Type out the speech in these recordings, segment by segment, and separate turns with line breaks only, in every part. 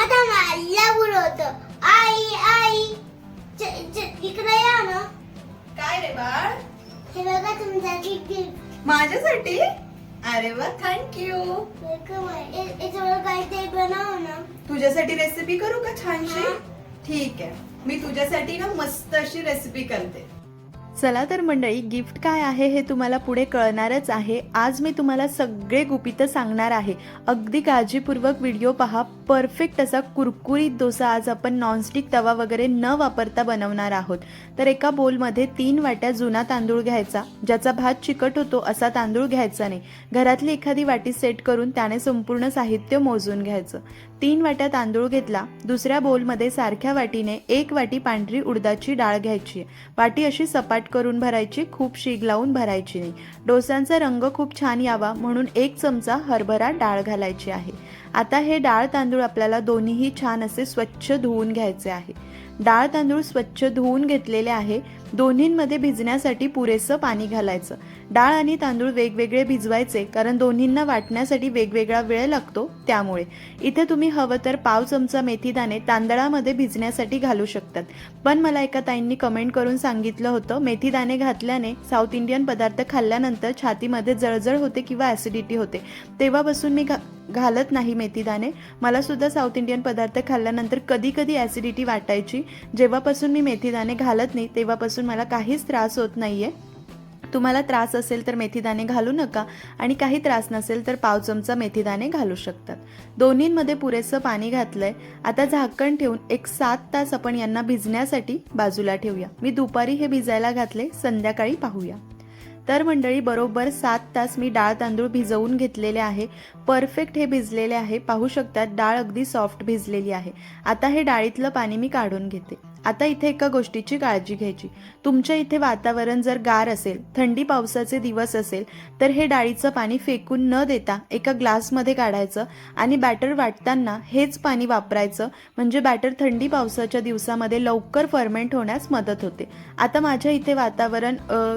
माझा मला बोलवत. आई आई. इकडे या ना.
काय रे बाळ?
हे बघा तुमच्यासाठी गिफ्ट
माझ्यासाठी? अरे वा थँक्यू
याच्यावर काहीतरी बनव ना.
तुझ्यासाठी रेसिपी करू का छानशी. ठीक आहे. मी तुझ्यासाठी ना मस्त अशी रेसिपी करते.
चला तर मंडळी गिफ्ट काय आहे हे तुम्हाला पुढे कळणारच आहे. आज मी तुम्हाला सगळे गुपितं सांगणार आहे. अगदी काळजीपूर्वक व्हिडिओ पहा. परफेक्ट असा कुरकुरीत डोसा आज आपण नॉनस्टिक तवा वगैरे न वापरता बनवणार आहोत. तर एका बोलमध्ये तीन वाट्या जुना तांदूळ घ्यायचा. ज्याचा भात चिकट होतो असा तांदूळ घ्यायचा नाही. घरातली एखादी वाटी सेट करून त्याने संपूर्ण साहित्य मोजून घ्यायचं. तीन वाट्या तांदूळ घेतला. दुसऱ्या बोलमध्ये सारख्या वाटीने एक वाटी पांढरी उडदाची डाळ घ्यायची. वाटी अशी सपाट करून भरायची खूप शीग लावून भरायची नाही. डोस्यांचा रंग खूप छान यावा म्हणून एक चमचा हरभरा डाळ घालायची आहे. आता हे डाळ तांदूळ आपल्याला दोन्हीही छान असे स्वच्छ धुवून घ्यायचे आहे. डाळ तांदूळ स्वच्छ धुवून घेतलेले आहे. दोन्हींमध्ये भिजण्यासाठी पुरेसं पाणी घालायचं. डाळ आणि तांदूळ वेगवेगळे भिजवायचे कारण दोन्हींना वाटण्यासाठी वेगवेगळा वेळ लागतो त्यामुळे. इथे तुम्ही हवं तर पाव चमचा मेथीदाणे तांदळामध्ये भिजण्यासाठी घालू शकतात. पण मला एका ताईंनी कमेंट करून सांगितलं होतं मेथीदाणे घातल्याने साऊथ इंडियन पदार्थ खाल्ल्यानंतर छातीमध्ये जळजळ होते किंवा ॲसिडिटी होते. तेव्हापासून मी घा घालत नाही मेथीदाणे मला सुद्धा साऊथ इंडियन पदार्थ खाल्ल्यानंतर कधी कधी ॲसिडिटी वाटायची. जेव्हापासून मी मेथीदाणे घालत नाही तेव्हापासून मला काहीच त्रास होत नाही आहे तुम्हाला त्रास असेल तर मेथीदाणे घालू नका आणि काही त्रास नसेल तर पाव चमचा मेथीदाणे घालू शकतात. दोन्हींमध्ये पुरेसं पाणी घातलंय. आता झाकण ठेवून एक सात तास आपण यांना भिजण्यासाठी बाजूला ठेवूया. मी दुपारी हे भिजायला घातले. संध्याकाळी पाहूया. तर मंडळी बरोबर सात तास मी डाळ तांदूळ भिजवून घेतलेले आहे. परफेक्ट हे भिजलेले आहे. पाहू शकतात डाळ अगदी सॉफ्ट भिजलेली आहे. आता हे डाळीतलं पाणी मी काढून घेते. आता इथे एका गोष्टीची काळजी घ्यायची. तुमच्या इथे वातावरण जर गार असेल थंडी पावसाचे दिवस असेल तर हे डाळीचं पाणी फेकून न देता एका ग्लासमध्ये काढायचं आणि बॅटर वाटताना हेच पाणी वापरायचं. म्हणजे बॅटर थंडी पावसाच्या दिवसामध्ये लवकर फर्मेंट होण्यास मदत होते. आता माझ्या इथे वातावरण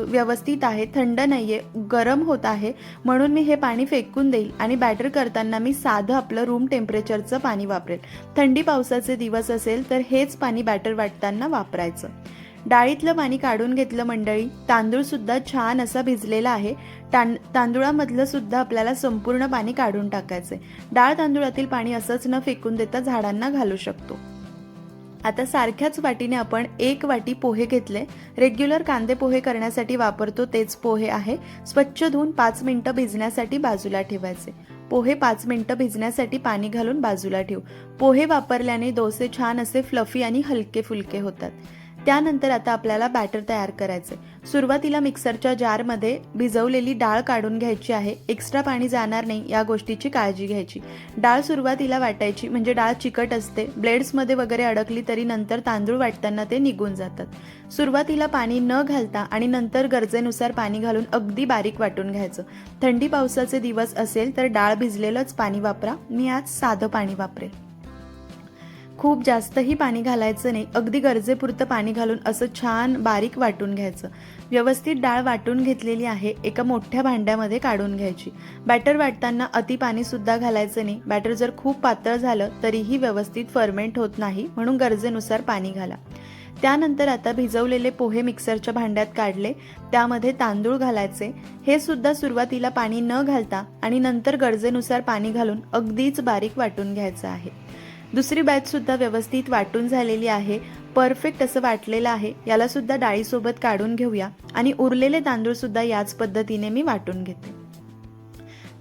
व्यवस्थित आहे थंड नाही आहे गरम होत आहे. म्हणून मी हे पाणी फेकून देईल आणि बॅटर करताना मी साधं आपलं रूम टेम्परेचरचं पाणी वापरेल. थंडी पावसाचे दिवस असेल तर हेच पाणी बॅटर वाट वाटताना वापरायचं. डाळीतलं पाणी काढून घेतलं मंडळी. तांदूळ सुद्धा छान असा भिजलेला आहे. तां तांदुळामधलं सुद्धा आपल्याला संपूर्ण पाणी काढून टाकायचंय. डाळ तांदुळातील पाणी असंच न फेकून देता झाडांना घालू शकतो. आता सारख्याच वाटीने आपण एक वाटी पोहे घेतले. रेग्युलर कांदे पोहे करण्यासाठी वापरतो तेच पोहे आहे. स्वच्छ धुवून पाच मिनटं भिजण्यासाठी बाजूला ठेवायचे. पोहे पाच मिनटं भिजण्यासाठी पाणी घालून बाजूला ठेवू. पोहे वापरल्याने डोसे छान असे फ्लफी आणि हलके फुलके होतात. त्यानंतर आता आपल्याला बॅटर तयार करायचे सुरुवातीला मिक्सरच्या जारमध्ये भिजवलेली डाळ काढून घ्यायची आहे. एक्स्ट्रा पाणी जाणार नाही या गोष्टीची काळजी घ्यायची. डाळ सुरुवातीला वाटायची म्हणजे डाळ चिकट असते. ब्लेड्समध्ये वगैरे अडकली तरी नंतर तांदूळ वाटताना ते निघून जातात. सुरुवातीला पाणी न घालता आणि नंतर गरजेनुसार पाणी घालून अगदी बारीक वाटून घ्यायचं. थंडी पावसाचे दिवस असेल तर डाळ भिजलेलंच पाणी वापरा. मी आज साधं पाणी वापरेल. खूप जास्तही पाणी घालायचं नाही. अगदी गरजेपुरतं पाणी घालून असं छान बारीक वाटून घ्यायचं. व्यवस्थित डाळ वाटून घेतलेली आहे एका मोठ्या भांड्यामध्ये काढून घ्यायची. बॅटर वाटताना अति पाणीसुद्धा घालायचं नाही. बॅटर जर खूप पातळ झालं तरीही व्यवस्थित फर्मेंट होत नाही म्हणून गरजेनुसार पाणी घाला. त्यानंतर आता भिजवलेले पोहे मिक्सरच्या भांड्यात काढले त्यामध्ये तांदूळ घालायचे. हे सुद्धा सुरुवातीला पाणी न घालता आणि नंतर गरजेनुसार पाणी घालून अगदीच बारीक वाटून घ्यायचं आहे. दुसरी बॅचसुद्धा व्यवस्थित वाटून झालेली आहे. परफेक्ट असं वाटलेलं आहे. यालासुद्धा डाळीसोबत काढून घेऊया. आणि उरलेले तांदूळसुद्धा याच पद्धतीने मी वाटून घेते.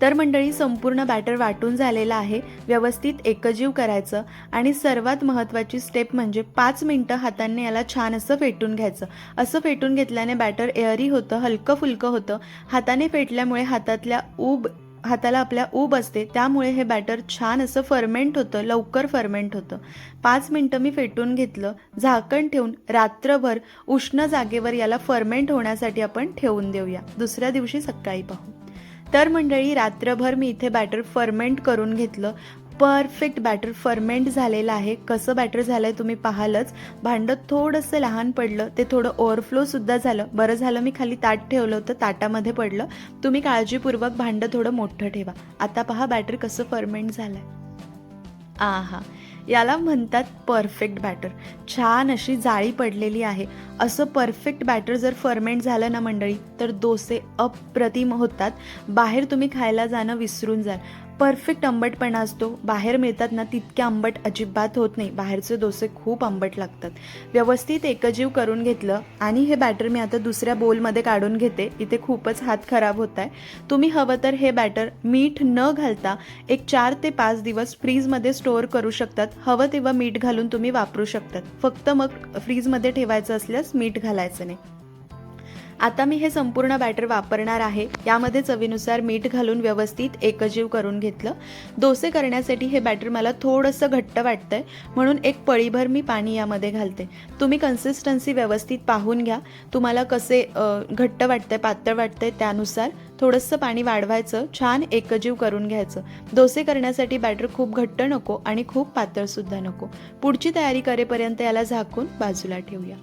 तर मंडळी संपूर्ण बॅटर वाटून झालेलं आहे. व्यवस्थित एकजीव करायचं. आणि सर्वात महत्त्वाची स्टेप म्हणजे पाच मिनटं हाताने याला छान असं फेटून घ्यायचं. असं फेटून घेतल्याने बॅटर एअरी होतं हलकं फुलकं होतं. हाताने फेटल्यामुळे हातातल्या ऊब हाताला आपल्या ऊब असते त्यामुळे हे बॅटर छान असं फर्मेंट होतं लवकर फर्मेंट होतं. पाच मिनटं मी फेटून घेतलं झाकण ठेवून रात्रभर उष्ण जागेवर याला फर्मेंट होण्यासाठी आपण ठेवून देऊया. दुसऱ्या दिवशी सकाळी पाहू. तर मंडळी रात्रभर मी इथे बॅटर फर्मेंट करून घेतलं. परफेक्ट बॅटर फर्मेंट झालेलं आहे. कसं बॅटर झालं आहे तुम्ही पाहालच. भांडं थोडंसं लहान पडलं ते थोडं ओव्हरफ्लोसुद्धा झालं. बरं झालं मी खाली ताट ठेवलं होतं ताटामध्ये पडलं. तुम्ही काळजीपूर्वक भांडं थोडं मोठं ठेवा. आता पहा बॅटर कसं फर्मेंट झालं आहे आहा. याला म्हणतात परफेक्ट बॅटर. छान अशी जाळी पडलेली आहे. असं परफेक्ट बॅटर जर फर्मेंट झालं ना मंडळी तर डोसे अप्रतिम होतात. बाहेर तुम्ही खायला जाणं विसरून जाल. परफेक्ट आंबटपणा असतो. बाहेर मिळतात ना तितके आंबट अजिबात होत नाही. बाहेरचे डोसे खूप आंबट लागतात. व्यवस्थित एकजीव करून घेतलं आणि हे बॅटर मी आता दुसऱ्या बोलमध्ये काढून घेते. इथे खूपच हात खराब होत आहे. तुम्ही हवं तर हे बॅटर मीठ न घालता एक चार ते पाच दिवस फ्रीजमध्ये स्टोअर करू शकतात. हवं तेव्हा मीठ घालून तुम्ही वापरू शकतात. फक्त मग फ्रीजमध्ये ठेवायचं असल्यास मीठ घालायचं नाही. आता मी हे संपूर्ण बॅटर वापरणार आहे. यामध्ये चवीनुसार मीठ घालून व्यवस्थित एकजीव करून घेतलं. डोसे करण्यासाठी हे बॅटर मला थोडंसं घट्ट वाटतंय म्हणून एक पळीभर मी पाणी यामध्ये घालते. तुम्ही कन्सिस्टन्सी व्यवस्थित पाहून घ्या. तुम्हाला कसे घट्ट वाटतंय पातळ वाटतंय त्यानुसार थोडंसं पाणी वाढवायचं छान एकजीव करून घ्यायचं. डोसे करण्यासाठी बॅटर खूप घट्ट नको आणि खूप पातळसुद्धा नको. पुढची तयारी करेपर्यंत याला झाकून बाजूला ठेवूया.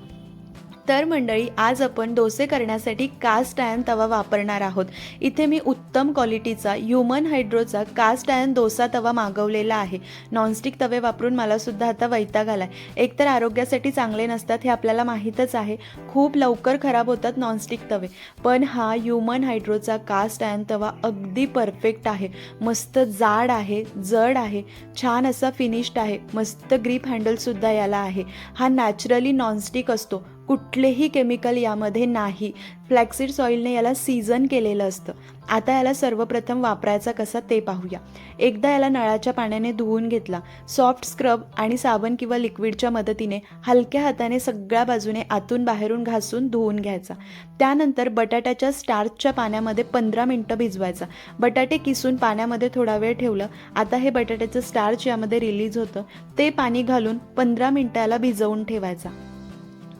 तर मंडळी आज आपण डोसे करण्यासाठी कास्ट आयन तवा वापरणार आहोत. इथे मी उत्तम क्वालिटीचा ह्युमन हायड्रोचा कास्ट आयन डोसा तवा मागवलेला आहे. नॉनस्टिक तवे वापरून मला सुद्धा आता वैताग आलाय. एकतर आरोग्यासाठी चांगले नसतात हे आपल्याला माहीतच आहे. खूप लवकर खराब होतात नॉनस्टिक तवे. पण हा ह्युमन हायड्रोचा कास्ट आयन तवा अगदी परफेक्ट आहे. मस्त जाड आहे जड आहे छान असा फिनिश्ड आहे. मस्त ग्रीप हँडलसुद्धा याला आहे. हा नॅचरली नॉनस्टिक असतो. कुठलेही केमिकल यामध्ये नाही. फ्लॅक्सिड सॉईलने याला सीझन केलेलं असतं. आता याला सर्वप्रथम वापरायचा कसा ते पाहूया. एकदा याला नळाच्या पाण्याने धुवून घेतला. सॉफ्ट स्क्रब आणि साबण किंवा लिक्विडच्या मदतीने हलक्या हाताने सगळ्या बाजूने आतून बाहेरून घासून धुवून घ्यायचा. त्यानंतर बटाट्याच्या स्टार्चच्या पाण्यामध्ये पंधरा मिनटं भिजवायचा. बटाटे किसून पाण्यामध्ये थोडा वेळ ठेवलं. आता हे बटाट्याचं स्टार्च यामध्ये रिलीज होतं. ते पाणी घालून पंधरा मिनटं याला भिजवून ठेवायचा.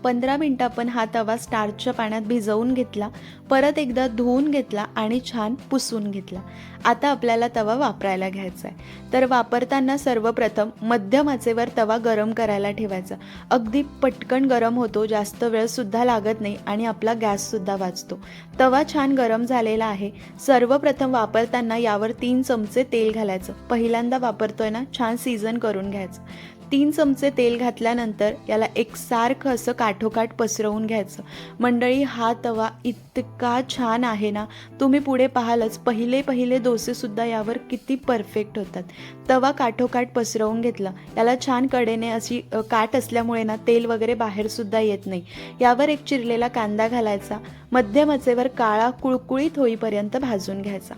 पंधरा मिनटं आपण हा तवा स्टार्चच्या पाण्यात भिजवून घेतला. परत एकदा धुवून घेतला आणि छान पुसून घेतला. आता आपल्याला तवा वापरायला घ्यायचा आहे तर वापरताना सर्वप्रथम मध्यम आचेवर तवा गरम करायला ठेवायचा. अगदी पटकन गरम होतो जास्त वेळसुद्धा लागत नाही आणि आपला गॅससुद्धा वाचतो. तवा छान गरम झालेला आहे. सर्वप्रथम वापरताना यावर तीन चमचे तेल घालायचं. पहिल्यांदा वापरतोय ना छान सीझन करून घ्यायचं. तीन चमचे तेल घातल्यानंतर याला एकसारखं असं काठोकाठ पसरवून घ्यायचं. मंडळी हा तवा इतका छान आहे ना तुम्ही पुढे पाहालच पहिले पहिले डोसेसुद्धा यावर किती परफेक्ट होतात. तवा काठोकाठ पसरवून घेतला. याला छान कडेने अशी काट काठ असल्यामुळे ना तेल वगैरे बाहेरसुद्धा येत नाही. यावर एक चिरलेला कांदा घालायचा. मध्यम आचेवर काळा कुळकुळीत होईपर्यंत भाजून घ्यायचा.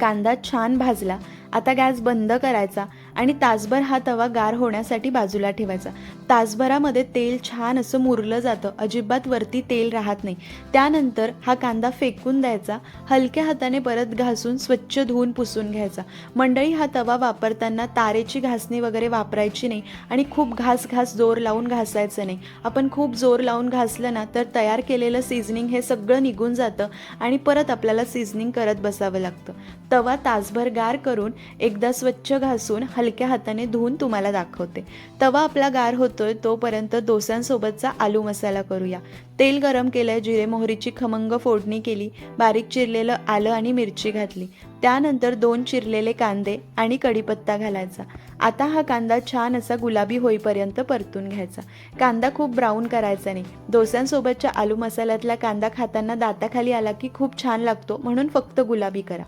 कांदा छान भाजला. आता गॅस बंद करायचा. आणि तासभर हा तवा गार होण्यासाठी बाजूला ठेवायचा. तासभरामध्ये तेल छान असं मुरलं जातं. अजिबात वरती तेल राहत नाही. त्यानंतर हा कांदा फेकून द्यायचा. हलक्या हाताने परत घासून स्वच्छ धुवून पुसून घ्यायचा. मंडळी हा तवा वापरताना तारेची घासणी वगैरे वापरायची नाही आणि खूप घास घास जोर लावून घासायचं नाही. आपण खूप जोर लावून घासलं ना तर तयार केलेलं सिझनिंग हे सगळं निघून जातं आणि परत आपल्याला सिझनिंग करत बसावं लागतं. तवा तासभर गार करून एकदा स्वच्छ घासून हल हलक्या हाताने धुवून तुम्हाला दाखवते. तवा आपला गार होतोय तोपर्यंत डोस्यांसोबतचा आलू मसाला करूया. तेल गरम केलंय जिरे मोहरीची खमंग फोडणी केली बारीक चिरलेलं आलं आणि मिरची घातली. त्यानंतर दोन चिरलेले कांदे आणि कढीपत्ता घालायचा. आता हा कांदा छान असा गुलाबी होईपर्यंत परतून घ्यायचा. कांदा खूप ब्राऊन करायचा नाही. डोस्यांसोबतच्या आलू मसाल्यातला कांदा खाताना दाताखाली आला की खूप छान लागतो म्हणून फक्त गुलाबी करा.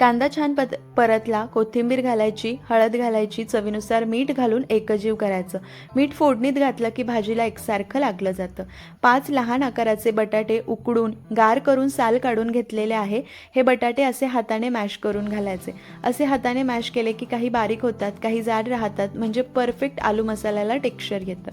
कांदा छान पत परतला कोथिंबीर घालायची हळद घालायची चवीनुसार मीठ घालून एकजीव करायचं. मीठ फोडणीत घातलं की भाजीला एकसारखं लागलं जातं. पाच लहान आकाराचे बटाटे उकडून गार करून साल काढून घेतलेले आहे. हे बटाटे असे हाताने मॅश करून घालायचे. असे हाताने मॅश केले की काही बारीक होतात काही जाड राहतात म्हणजे परफेक्ट आलू मसाल्याला टेक्स्चर येतं.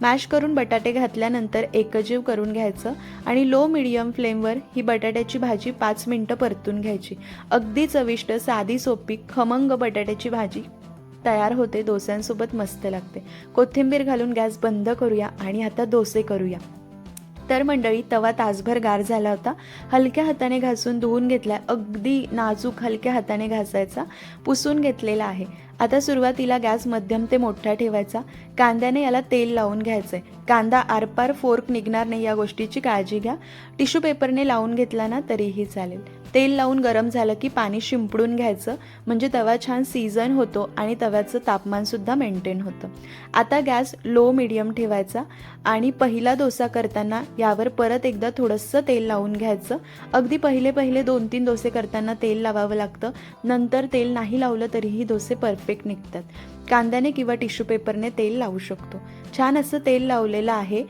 मॅश करून बटाटे घातल्यानंतर एकजीव करून घ्यायचं आणि लो मिडियम फ्लेमवर ही बटाट्याची भाजी पाच मिनटं परतून घ्यायची. अगदी चविष्ट साधी सोपी खमंग बटाट्याची भाजी तयार होते डोस्यांसोबत मस्त लागते. कोथिंबीर घालून गॅस बंद करूया आणि आता डोसे करूया. तर मंडळी तवा तासभर गार झाला होता. हलक्या हाताने घासून धुवून घेतला अगदी नाजूक हलक्या हाताने घासायचा. पुसून घेतलेला आहे. आता सुरुवातीला गॅस मध्यम ते मोठा ठेवायचा. कांद्याने याला तेल लावून घ्यायचंय. कांदा आरपार फोर्क निघणार नाही या गोष्टीची काळजी घ्या. टिश्यू पेपरने लावून घेतला ना तरीही चालेल. तेल लावून गरम झालं की पाणी शिंपडून घ्यायचं. म्हणजे तवा छान सीझन होतो आणि तव्याचं तापमानसुद्धा मेंटेन होतं. आता गॅस लो मिडियम ठेवायचा आणि पहिला डोसा करताना यावर परत एकदा थोडंसं तेल लावून घ्यायचं. अगदी पहिले पहिले दोन तीन डोसे करताना तेल लावावं लागतं. नंतर तेल नाही लावलं तरीही डोसे परफेक्ट निघतात. कांद्याने किंवा टिश्यू पेपरने तेल लावू शकतो. छान असं तेल लावलेलं आहे.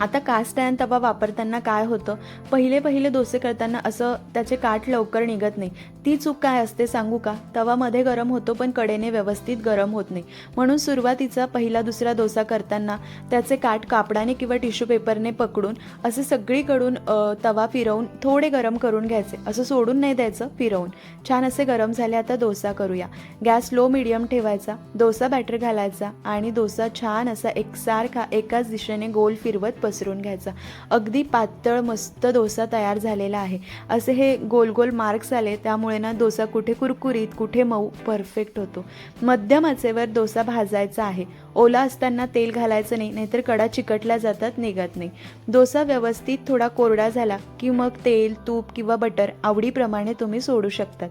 आता कास्ट आयन तवा वापरताना काय होतं? पहिले पहिले डोसे करताना असं त्याचे काठ लवकर निघत नाही. ती चूक काय असते सांगू का? तवामध्ये गरम होतो पण कडेने व्यवस्थित गरम होत नाही. म्हणून सुरुवातीचा पहिला दुसरा डोसा करताना त्याचे काठ कापडाने किंवा टिश्यू पेपरने पकडून असे सगळीकडून तवा फिरवून थोडे गरम करून घ्यायचे. असं सोडून नाही द्यायचं फिरवून. छान असे गरम झाले आता डोसा करूया. गॅस लो मिडियम ठेवायचा. डोसा बॅटर घालायचा आणि डोसा छान असा एकसारखा एकाच दिशेने गोल फिरवत पसरून घ्यायचा. अगदी पातळ मस्त डोसा तयार झालेला आहे. असे हे गोल गोल मार्क्स आले त्यामुळे ना डोसा कुठे कुरकुरीत कुठे मऊ परफेक्ट होतो. मध्यम आचेवर डोसा भाजायचा आहे. ओला असताना तेल घालायचं नाही नाहीतर कडा चिकटल्या जातात निघत नाही. डोसा व्यवस्थित थोडा कोरडा झाला की मग तेल तूप किंवा बटर आवडीप्रमाणे तुम्ही सोडू शकतात.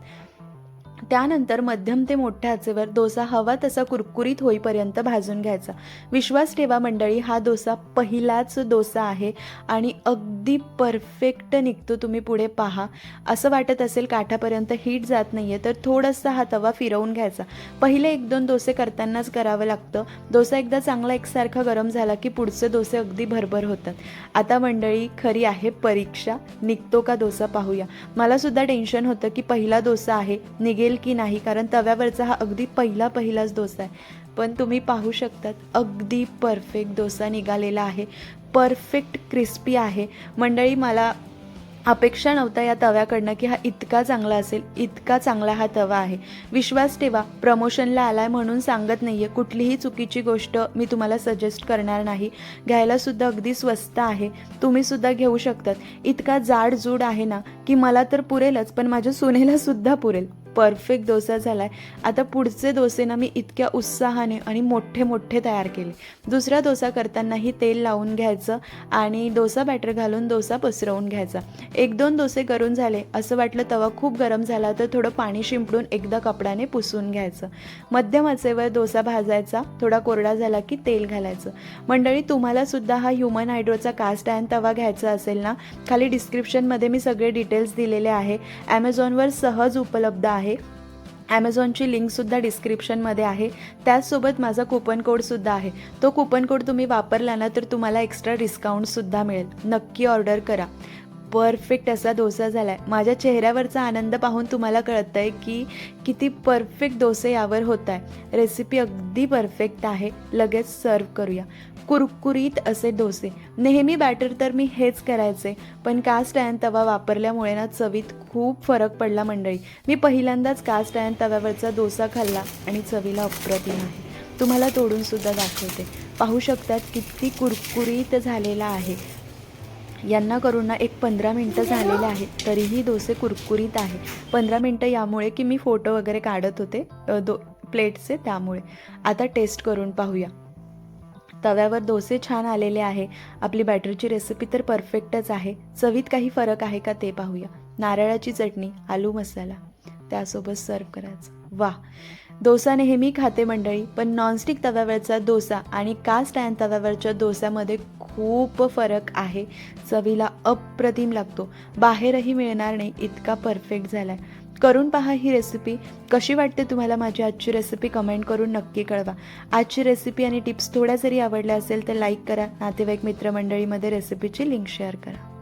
त्यानंतर मध्यम ते मोठ्या आचेवर डोसा हवा तसा कुरकुरीत होईपर्यंत भाजून घ्यायचा. विश्वास ठेवा मंडळी हा डोसा पहिलाच डोसा आहे आणि अगदी परफेक्ट निघतो तुम्ही पुढे पहा. असं वाटत असेल काठापर्यंत हीट जात नाही आहे तर थोडासा हा तवा फिरवून घ्यायचा. पहिले एक दोन डोसे करतानाच करावं लागतं. डोसा एकदा चांगला एकसारखा गरम झाला की पुढचे डोसे अगदी भरभर होतात. आता मंडळी खरी आहे परीक्षा. निघतो का डोसा पाहूया. मला सुद्धा टेन्शन होतं की पहिला डोसा आहे निघेल की नाही? कारण तव्यावरचा हा अगदी पहिला पहिलाच डोसा आहे. पण तुम्ही पाहू शकतात अगदी परफेक्ट डोसा निघालेला आहे. परफेक्ट क्रिस्पी आहे. मंडळी मला अपेक्षा नव्हता या तव्याकडनं की हा इतका चांगला असेल इतका चांगला हा तवा आहे. विश्वास ठेवा प्रमोशनला आलाय म्हणून सांगत नाही आहे कुठलीही चुकीची गोष्ट मी तुम्हाला सजेस्ट करणार नाही. घ्यायला सुद्धा अगदी स्वस्त आहे. तुम्ही सुद्धा घेऊ शकतात. इतका जाड जूड आहे ना की मला तर पुरेलच पण माझ्या सुनेला सुद्धा पुरेल. परफेक्ट डोसा झाला आहे आता पुढचे डोसे ना मी इतक्या उत्साहाने आणि मोठे मोठे तयार केले. दुसरा डोसा करतानाही तेल लावून घ्यायचं आणि डोसा बॅटर घालून डोसा पसरवून घ्यायचा. एक दोन डोसे करून झाले. असं वाटलं तवा खूप गरम झाला तर थोडं पाणी शिंपडून एकदा कपड्याने पुसून घ्यायचं. मध्यम आचेवर डोसा भाजायचा. थोडा कोरडा झाला की तेल घालायचं. मंडळी तुम्हाला सुद्धा हा ह्युमन हायड्रोचा कास्ट अँड तवा घ्यायचा असेल ना? खाली डिस्क्रिप्शनमध्ये मी सगळे डिटेल्स दिलेले आहे. ॲमेझॉनवर सहज उपलब्ध आहे. ॲमेझॉनची लिंकसुद्धा डिस्क्रिप्शनमध्ये आहे. त्याचसोबत माझा कुपन कोडसुद्धा आहे. तो कुपन कोड तुम्ही वापरला ना तर तुम्हाला एक्स्ट्रा डिस्काउंटसुद्धा मिळेल. नक्की ऑर्डर करा. परफेक्ट असा डोसा झाला आहे माझ्या चेहऱ्यावरचा आनंद पाहून तुम्हाला कळतं आहे की किती परफेक्ट डोसे यावर होत आहे रेसिपी अगदी परफेक्ट आहे. लगेच सर्व करूया. कुरकुरीत असे डोसे. नेहमी बॅटर तर मी हेच करायचे. पण कास्ट आयन तवा वापरल्यामुळे ना चवीत खूप फरक पडला मंडळी. मी पहिल्यांदाच कास्ट आयन तव्यावरचा डोसा खाल्ला आणि चवीला अप्रतिम आहे. तुम्हाला तोडून सुद्धा दाखवते. पाहू शकतात किती कुरकुरीत झालेला आहे. यांना करून ना एक पंधरा मिनटं झालेले आहेत तरीही डोसे कुरकुरीत आहे. पंधरा मिनटं यामुळे की मी फोटो वगैरे काढत होते दो प्लेटचे त्यामुळे. आता टेस्ट करून पाहूया. तव्यावर डोसे छान आलेले आहे. आपली बॅटरची रेसिपी तर परफेक्टच आहे. चवीत काही फरक आहे का ते पाहूया. नारळाची चटणी आलू मसाला. त्यासोबत सर्व करायचं. वा डोसा नेहमी खाते मंडळी पण नॉनस्टिक तव्यावरचा डोसा आणि कास्ट आयर्न तव्यावरच्या डोस्यामध्ये खूप फरक आहे. चवीला अप्रतिम लागतो. बाहेरही मिळणार नाही इतका परफेक्ट झाला आहे करून पहा ही रेसिपी कशी वाटते तुम्हाला माझी आजची रेसिपी कमेंट करून नक्की कळवा. आजची रेसिपी आणि टिप्स थोड्या जरी आवडल्या असेल तर लाईक करा. नातेवाईक मित्रमंडळीमध्ये रेसिपीची लिंक शेअर करा.